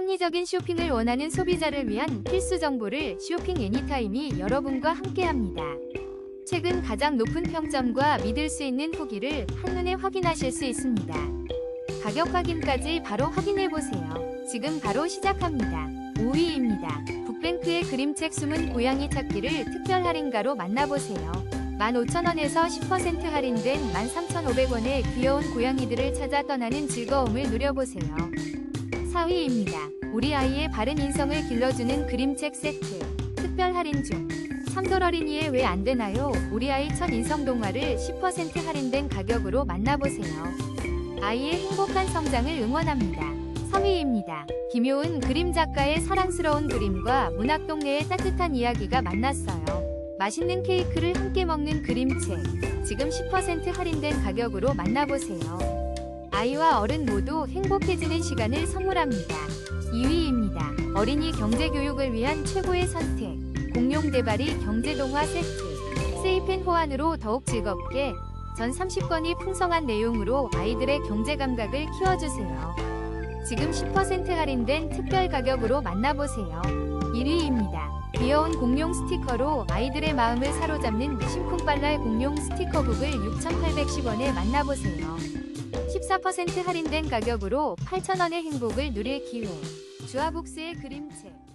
합리적인 쇼핑을 원하는 소비자를 위한 필수 정보를 쇼핑 애니타임이 여러분과 함께합니다. 최근 가장 높은 평점과 믿을 수 있는 후기를 한눈에 확인하실 수 있습니다. 가격 확인까지 바로 확인해보세요. 지금 바로 시작합니다. 5위입니다. 북뱅크의 그림책 숨은 고양이 찾기를 특별 할인가로 만나보세요. 15,000원에서 10% 할인된 13,500원의 귀여운 고양이들을 찾아 떠나는 즐거움을 누려보세요. 4위입니다. 우리 아이의 바른 인성을 길러주는 그림책 세트. 특별 할인 중. 삼돌 어린이에 왜 안 되나요? 우리 아이 첫 인성 동화를 10% 할인된 가격으로 만나보세요. 아이의 행복한 성장을 응원합니다. 3위입니다. 김효은 그림 작가의 사랑스러운 그림과 문학 동네의 따뜻한 이야기가 만났어요. 맛있는 케이크를 함께 먹는 그림책. 지금 10% 할인된 가격으로 만나보세요. 아이와 어른 모두 행복해지는 시간을 선물합니다. 2위입니다. 어린이 경제교육을 위한 최고의 선택. 공룡 대발이 경제동화 세트. 세이펜 호환으로 더욱 즐겁게 전 30권이 풍성한 내용으로 아이들의 경제 감각을 키워주세요. 지금 10% 할인된 특별 가격으로 만나보세요. 1위입니다. 귀여운 공룡 스티커로 아이들의 마음을 사로잡는 심쿵빨랄 공룡 스티커북을 6,810원에 만나보세요. 14% 할인된 가격으로 8,000원의 행복을 누릴 기회. 주아북스의 그림책.